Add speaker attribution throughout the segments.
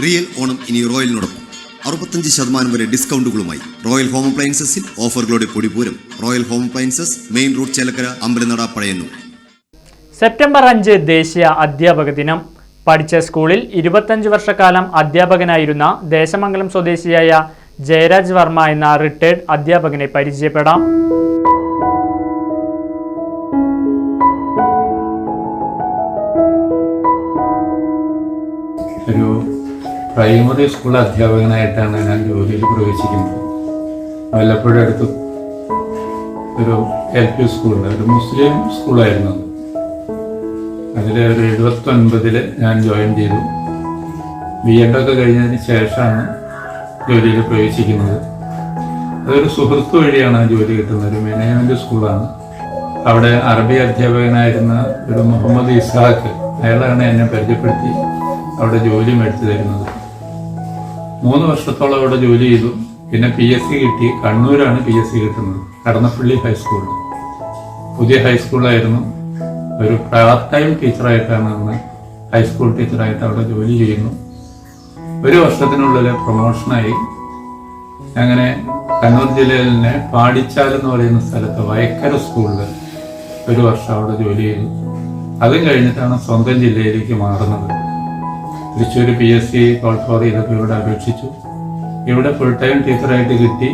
Speaker 1: Real Onam ഇനി റോയലിനോടൊപ്പം. അറുപത്തഞ്ച് ശതമാനം വരെ ഡിസ്കൗണ്ടുകളുമായി റോയൽ ഹോം അപ്ലയൻസസിൽ ഓഫറുകളുടെ പൊടിപൂരം royal home appliances main road Chelakkara Ambalanada Pazhayannur.
Speaker 2: September അഞ്ച് ദേശീയ അധ്യാപക ദിനം. പഠിച്ച സ്കൂളിൽ ഇരുപത്തഞ്ച് വർഷക്കാലം അധ്യാപകനായിരുന്ന ദേശമംഗലം സ്വദേശിയായ ജയരാജ് വർമ്മ എന്ന റിട്ടയർഡ് അധ്യാപകനെ പരിചയപ്പെടാം.
Speaker 3: പ്രൈമറി സ്കൂൾ അധ്യാപകനായിട്ടാണ് ഞാൻ ജോലിയിൽ പ്രവേശിക്കുന്നത്. വല്ലപ്പോഴും അടുത്ത് ഒരു എൽ പി സ്കൂളുണ്ട്. ഒരു മുസ്ലിം സ്കൂളായിരുന്നു അതിൽ ഒരു എഴുപത്തൊൻപതിൽ ഞാൻ ജോയിൻ ചെയ്തു. ബി എഡ് ഒക്കെ കഴിഞ്ഞതിന് ശേഷമാണ് ജോലിയിൽ പ്രവേശിക്കുന്നത്. അതൊരു സുഹൃത്ത് വഴിയാണ് ജോലി കിട്ടുന്നത്. ഒരു മാനേജ്മെന്റ് സ്കൂളാണ്. അവിടെ അറബി അധ്യാപകനായിരുന്ന ഒരു മുഹമ്മദ് ഇസ്ഹാഖ് അയാളാണ് എന്നെ പരിചയപ്പെടുത്തി അവിടെ ജോലി മേടിച്ചു തരുന്നത്. മൂന്ന് വർഷത്തോളം അവിടെ ജോലി ചെയ്തു. പിന്നെ പി എസ് സി കിട്ടി. കണ്ണൂരാണ് പി എസ് സി കിട്ടുന്നത്. കടന്നപ്പള്ളി ഹൈസ്കൂൾ പുതിയ ഹൈസ്കൂളായിരുന്നു ഒരു പാർട്ട് ടൈം ടീച്ചറായിട്ടാണ് അന്ന് ഹൈസ്കൂൾ ടീച്ചറായിട്ട് അവിടെ ജോലി ചെയ്യുന്നു. ഒരു വർഷത്തിനുള്ളിൽ പ്രൊമോഷനായി അങ്ങനെ കണ്ണൂർ ജില്ലയിൽ തന്നെ പാടിച്ചാൽ എന്ന് പറയുന്ന സ്ഥലത്ത് വയക്കര സ്കൂളിൽ ഒരു വർഷം അവിടെ ജോലി ചെയ്തു. അതും കഴിഞ്ഞിട്ടാണ് സ്വന്തം ജില്ലയിലേക്ക് മാറുന്നത്. Thrissur P S C call for ഇതൊക്കെ ഇവിടെ അപേക്ഷിച്ചു. ഇവിടെ ഫുൾ ടൈം ടീച്ചറായിട്ട് കിട്ടി.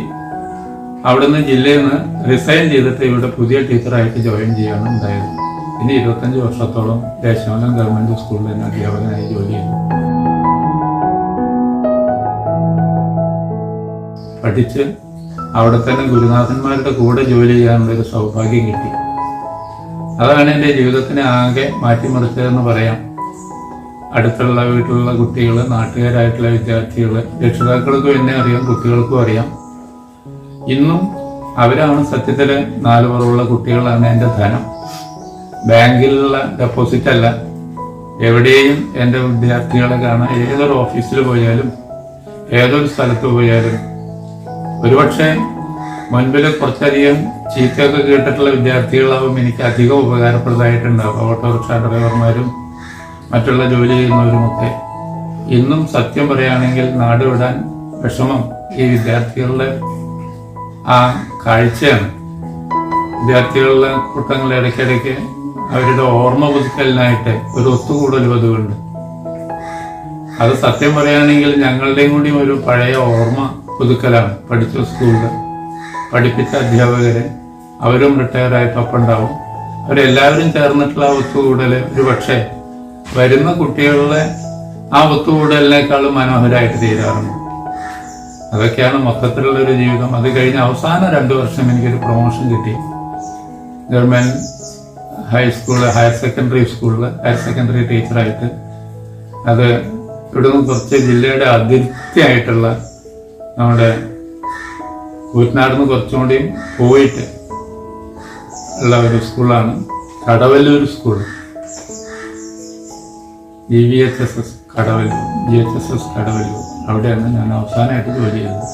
Speaker 3: അവിടുന്ന് ജില്ലയിൽ നിന്ന് റിസൈൻ ചെയ്തിട്ട് ഇവിടെ പുതിയ ടീച്ചറായിട്ട് ജോയിൻ ചെയ്യാണ് ഉണ്ടായത്. ഇനി ഇരുപത്തഞ്ച് വർഷത്തോളം ദേശമലം ഗവൺമെന്റ് സ്കൂളിൽ തന്നെ അധ്യാപകനായി ജോലി ചെയ്തു. പഠിച്ച് അവിടെ തന്നെ ഗുരുനാഥന്മാരുടെ കൂടെ ജോലി ചെയ്യാനുള്ള ഒരു സൗഭാഗ്യം കിട്ടി. അതാണ് എന്റെ ജീവിതത്തിനെ ആകെ മാറ്റിമറിച്ചതെന്ന് പറയാം. അടുത്തുള്ള വീട്ടിലുള്ള കുട്ടികൾ നാട്ടുകാരായിട്ടുള്ള വിദ്യാർത്ഥികൾ രക്ഷിതാക്കൾക്കും എന്നെ അറിയാം കുട്ടികൾക്കും അറിയാം. ഇന്നും അവരാണ് സത്യത്തിൽ നാല് പുറമുള്ള കുട്ടികളാണ് എന്റെ ധനം. ബാങ്കിലുള്ള ഡെപ്പോസിറ്റ് അല്ല. എവിടെയും എന്റെ വിദ്യാർത്ഥികളെ കാണാൻ ഏതൊരു ഓഫീസിൽ പോയാലും ഏതൊരു സ്ഥലത്ത് പോയാലും ഒരുപക്ഷെ മുൻപിൽ കുറച്ചധികം ചീത്തയൊക്കെ കേട്ടിട്ടുള്ള വിദ്യാർത്ഥികളാവും എനിക്ക് അധികം ഉപകാരപ്രദമായിട്ടുണ്ടാവും ഓട്ടോറിക്ഷ ഡ്രൈവർമാരും മറ്റുള്ള ജോലി ചെയ്യുന്നവരുമൊക്കെ ഇന്നും സത്യം പറയുകയാണെങ്കിൽ നാട് വിടാൻ വിഷമം ഈ വിദ്യാർത്ഥികളുടെ ആ കാഴ്ചയാണ്. വിദ്യാർത്ഥികളുടെ കൂട്ടങ്ങൾ ഇടയ്ക്കിടയ്ക്ക് അവരുടെ ഓർമ്മ പുതുക്കലിനായിട്ട് ഒരു ഒത്തുകൂടൽ പതിവുണ്ട്. അത് സത്യം പറയുകയാണെങ്കിൽ ഞങ്ങളുടെയും കൂടി ഒരു പഴയ ഓർമ്മ പുതുക്കലാണ് പഠിച്ച സ്കൂളിൽ. പഠിപ്പിച്ച അധ്യാപകര് അവരും റിട്ടയർ ആയിട്ടൊപ്പം ഉണ്ടാവും അവരെല്ലാവരും ചേർന്നിട്ടുള്ള ഒത്തുകൂടൽ ഒരു പക്ഷേ വരുന്ന കുട്ടികളുടെ ആ ഒത്തുകൂടലിനേക്കാളും മനോഹരമായിട്ട് തീരാറുണ്ട്. അതൊക്കെയാണ് മൊത്തത്തിലുള്ള ഒരു ജീവിതം. അത് കഴിഞ്ഞ അവസാന രണ്ടു വർഷം എനിക്കൊരു പ്രൊമോഷൻ കിട്ടി. Government high school higher secondary സ്കൂളിൽ ഹയർ സെക്കൻഡറി ടീച്ചറായിട്ട് അത് ഇവിടുന്ന് കുറച്ച് ജില്ലയുടെ അതിർത്തിയായിട്ടുള്ള നമ്മുടെ കൂറ്റനാട് നിന്ന് കുറച്ചും പോയിട്ട് ഉള്ള ഒരു സ്കൂളാണ് Kadavallur school G V H S S Kadavallur G H S S Kadavallur. അവിടെയാണ് ഞാൻ അവസാനമായിട്ട് ജോലി ചെയ്തത്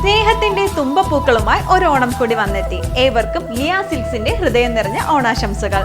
Speaker 4: സ്നേഹത്തിന്റെ തുമ്പപ്പൂക്കളുമായി ഒരു ഓണം കൂടി വന്നെത്തി. ഏവർക്കും ലിയാ സിൽസിന്റെ ഹൃദയം നിറഞ്ഞ ഓണാശംസകൾ.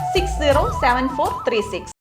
Speaker 4: six zero seven four three six